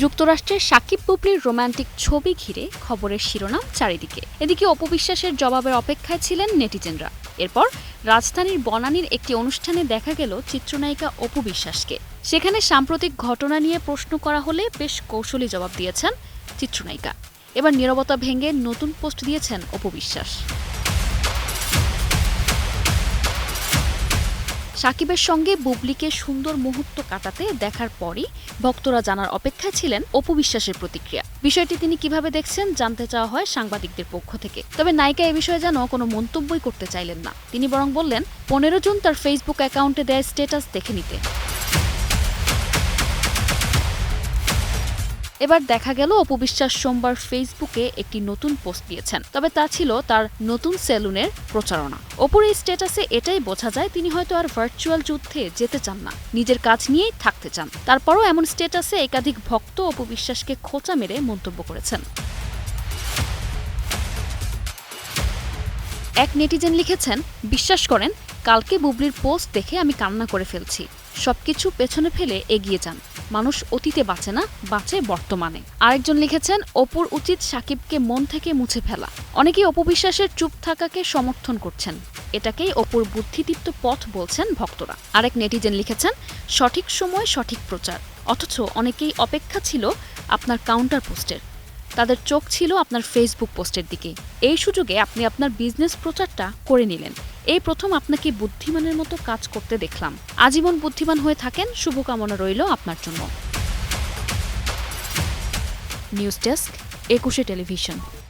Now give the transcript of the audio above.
যুক্তরাষ্ট্রের সাকিব বুবলির রোমান্টিক ছবি ঘিরে খবরের শিরোনাম চারিদিকে। এদিকে অপবিশ্বাসের জবাবের অপেক্ষায় ছিলেন নেটিজেনরা। এরপর রাজধানীর বনানীর একটি অনুষ্ঠানে দেখা গেল চিত্রনায়িকা অপু বিশ্বাসকে। সেখানে সাম্প্রতিক ঘটনা নিয়ে প্রশ্ন করা হলে বেশ কৌশলী জবাব দিয়েছেন চিত্রনায়িকা। এবার নীরবতা ভেঙে নতুন পোস্ট দিয়েছেন অপু বিশ্বাস। সাকিবের সঙ্গে বুবলিকে সুন্দর মুহূর্ত কাটাতে দেখার পরই ভক্তরা জানার অপেক্ষায় ছিলেন অপু বিশ্বাসের প্রতিক্রিয়া। বিষয়টি তিনি কীভাবে দেখছেন জানতে চাওয়া হয় সাংবাদিকদের পক্ষ থেকে। তবে নায়িকা এ বিষয়ে যেন কোনো মন্তব্যই করতে চাইলেন না। তিনি বরং বললেন, পনেরো জুন তার ফেসবুক অ্যাকাউন্টে দেয় স্ট্যাটাস দেখে নিতে। এবার দেখা গেল অপবিশ্বাস সোমবার ফেসবুকে একটি নতুন পোস্ট দিয়েছেন। তবে তা ছিল তার নতুন সেলুনের প্রচারণা। অপুর এই স্ট্যাটাসে এটাই বোঝা যায়, তিনি হয়তো আর ভার্চুয়াল যুদ্ধে যেতে চান না, নিজের কাজ নিয়েই থাকতে চান। তারপরও এমন স্ট্যাটাসে একাধিক ভক্ত অপবিশ্বাসকে খোঁচা মেরে মন্তব্য করেছেন। এক নেটিজেন লিখেছেন, বিশ্বাস করেন, কালকে বুবলির পোস্ট দেখে আমি কান্না করে ফেলছি। সবকিছু পেছনে ফেলে এগিয়ে যান। মানুষ অতীতে বাঁচে না, বাঁচে বর্তমানে। আরেকজন লিখেছেন, অপুর উচিত সাকিবকে মন থেকে মুছে ফেলা। অনেকেই অপবিশ্বাসের চুপ থাকাকে সমর্থন করছেন। এটাকেই অপুর বুদ্ধিদীপ্ত পথ বলছেন ভক্তরা। আরেক নেটিজেন লিখেছেন, সঠিক সময় সঠিক প্রচার। অথচ অনেকেই অপেক্ষা ছিল আপনার কাউন্টার পোস্টের তাদের চোখ ছিল আপনার ফেসবুক পোস্টের দিকে। এই সুযোগে আপনি আপনার বিজনেস প্রচারটা করে নিলেন। এই প্রথম আপনাকে বুদ্ধিমানের মতো কাজ করতে দেখলাম। আজীবন বুদ্ধিমান হয়ে থাকেন, শুভকামনা রইল আপনার জন্য। News desk, Ekushey television.